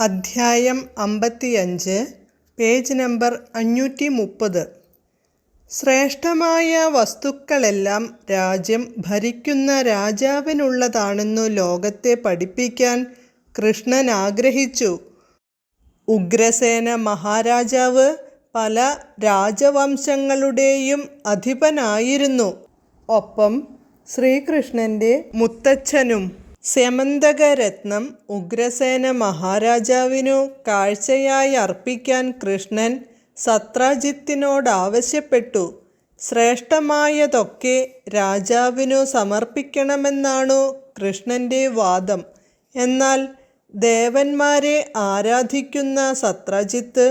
അധ്യായം അമ്പത്തിയഞ്ച് page number അഞ്ഞൂറ്റി മുപ്പത് ശ്രേഷ്ഠമായ വസ്തുക്കളെല്ലാം രാജ്യം ഭരിക്കുന്ന രാജാവിനുള്ളതാണെന്നു ലോകത്തെ പഠിപ്പിക്കാൻ കൃഷ്ണൻ ആഗ്രഹിച്ചു. ഉഗ്രസേന മഹാരാജാവ് പല രാജവംശങ്ങളുടെയും അധിപനായിരുന്നു. ഒപ്പം ശ്രീകൃഷ്ണന്റെ മുത്തച്ഛനും സ്യമന്തകരത്നം ഉഗ്രസേന മഹാരാജാവിനു കാഴ്ചയായി അർപ്പിക്കാൻ കൃഷ്ണൻ സത്രാജിത്തിനോട് ആവശ്യപ്പെട്ടു ശ്രേഷ്ഠമായതൊക്കെ രാജാവിനു സമർപ്പിക്കണമെന്നാണു കൃഷ്ണന്റെ വാദം. എന്നാൽ ദേവന്മാരെ ആരാധിക്കുന്ന സത്രജിത്ത്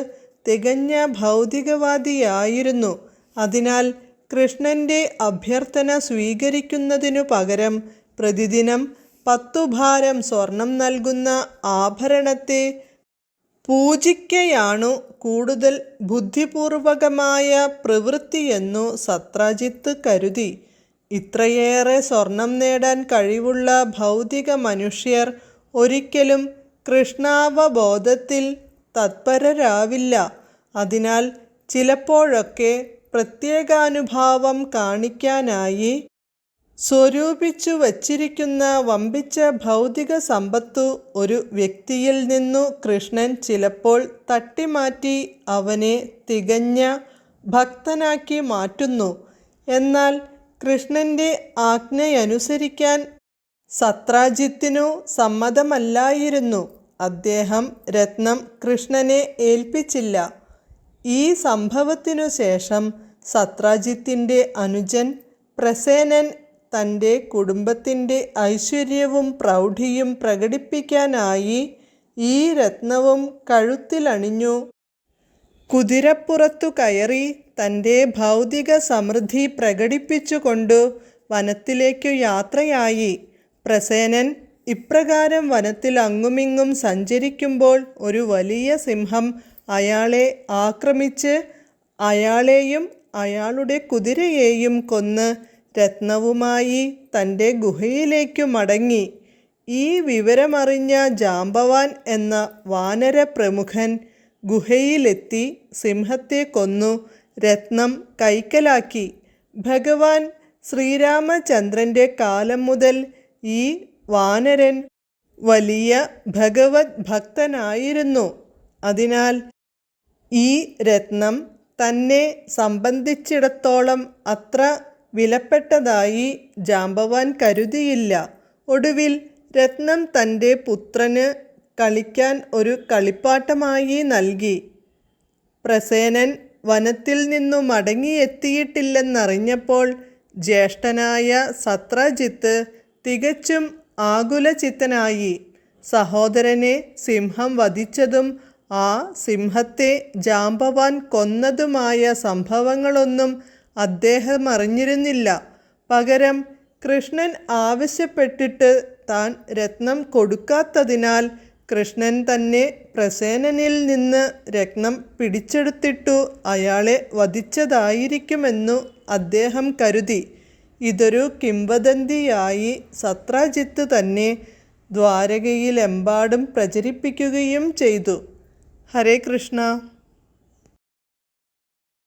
തികഞ്ഞ ഭൗതികവാദിയായിരുന്നു. അതിനാൽ കൃഷ്ണന്റെ അഭ്യർത്ഥന സ്വീകരിക്കുന്നതിനു പകരം പ്രതിദിനം പത്തു ഭാരം സ്വർണം നൽകുന്ന ആഭരണത്തെ പൂജിക്കയാണു കൂടുതൽ ബുദ്ധിപൂർവകമായ പ്രവൃത്തിയെന്നു സത്രാജിത്ത് കരുതി. ഇത്രയേറെ സ്വർണം നേടാൻ കഴിവുള്ള ഭൗതിക മനുഷ്യർ ഒരിക്കലും കൃഷ്ണാവബോധത്തിൽ തത്പരരാവില്ല. അതിനാൽ ചിലപ്പോഴൊക്കെ പ്രത്യേകാനുഭാവം കാണിക്കാനായി സ്വരൂപിച്ചു വച്ചിരിക്കുന്ന വമ്പിച്ച ഭൗതിക സമ്പത്തു ഒരു വ്യക്തിയിൽ നിന്നു കൃഷ്ണൻ ചിലപ്പോൾ തട്ടിമാറ്റി അവനെ തികഞ്ഞ ഭക്തനാക്കി മാറ്റുന്നു. എന്നാൽ കൃഷ്ണന്റെ ആജ്ഞയനുസരിക്കാൻ സത്രാജിത്തിനു സമ്മതമല്ലായിരുന്നു. അദ്ദേഹം രത്നം കൃഷ്ണനെ ഏൽപ്പിച്ചില്ല. ഈ സംഭവത്തിനു ശേഷം സത്രാജിത്തിന്റെ അനുജൻ പ്രസേനൻ തന്റെ കുടുംബത്തിന്റെ ഐശ്വര്യവും പ്രൗഢിയും പ്രകടിപ്പിക്കാനായി ഈ രത്നവും കഴുത്തിലണിഞ്ഞു. കുതിരപ്പുറത്തു കയറി തന്റെ ഭൗതിക സമൃദ്ധി പ്രകടിപ്പിച്ചുകൊണ്ടു വനത്തിലേക്കു യാത്രയായി. പ്രസേനൻ ഇപ്രകാരം വനത്തിൽ അങ്ങുമിങ്ങും സഞ്ചരിക്കുമ്പോൾ ഒരു വലിയ സിംഹം അയാളെ ആക്രമിച്ച് അയാളെയും അയാളുടെ കുതിരയെയും കൊന്ന് രത്നവുമായി തന്റെ ഗുഹയിലേക്കു മടങ്ങി. ഈ വിവരമറിഞ്ഞ ജാമ്പവാൻ എന്ന വാനരപ്രമുഖൻ ഗുഹയിലെത്തി സിംഹത്തെ കൊന്നു രത്നം കൈക്കലാക്കി. ഭഗവാൻ ശ്രീരാമചന്ദ്രന്റെ കാലം മുതൽ ഈ വാനരൻ വലിയ ഭഗവത് ഭക്തനായിരുന്നു. അതിനാൽ ഈ രത്നം തന്നെ സംബന്ധിച്ചിടത്തോളം അത്ര വിലപ്പെട്ടതായി ജാമ്പവാൻ കരുതിയില്ല. ഒടുവിൽ രത്നം തന്റെ പുത്രന് കളിക്കാൻ ഒരു കളിപ്പാട്ടമായി നൽകി. പ്രസേനൻ വനത്തിൽ നിന്നു മടങ്ങിയെത്തിയിട്ടില്ലെന്നറിഞ്ഞപ്പോൾ ജ്യേഷ്ഠനായ സത്രജിത്ത് തികച്ചും ആകുലചിത്തനായി. സഹോദരനെ സിംഹം വധിച്ചതും ആ സിംഹത്തെ ജാമ്പവാൻ കൊന്നതുമായ സംഭവങ്ങളൊന്നും അദ്ദേഹം അറിഞ്ഞിരുന്നില്ല. പകരം കൃഷ്ണൻ ആവശ്യപ്പെട്ടിട്ട് താൻ രത്നം കൊടുക്കാത്തതിനാൽ കൃഷ്ണൻ തന്നെ പ്രസേനനിൽ നിന്ന് രത്നം പിടിച്ചെടുത്തിട്ടു അയാളെ വധിച്ചതായിരിക്കുമെന്നു അദ്ദേഹം കരുതി. ഇതൊരു കിംവദന്തിയായി സത്രാജിത്ത് തന്നെ ദ്വാരകയിലെമ്പാടും പ്രചരിപ്പിക്കുകയും ചെയ്തു. ഹരേ കൃഷ്ണ.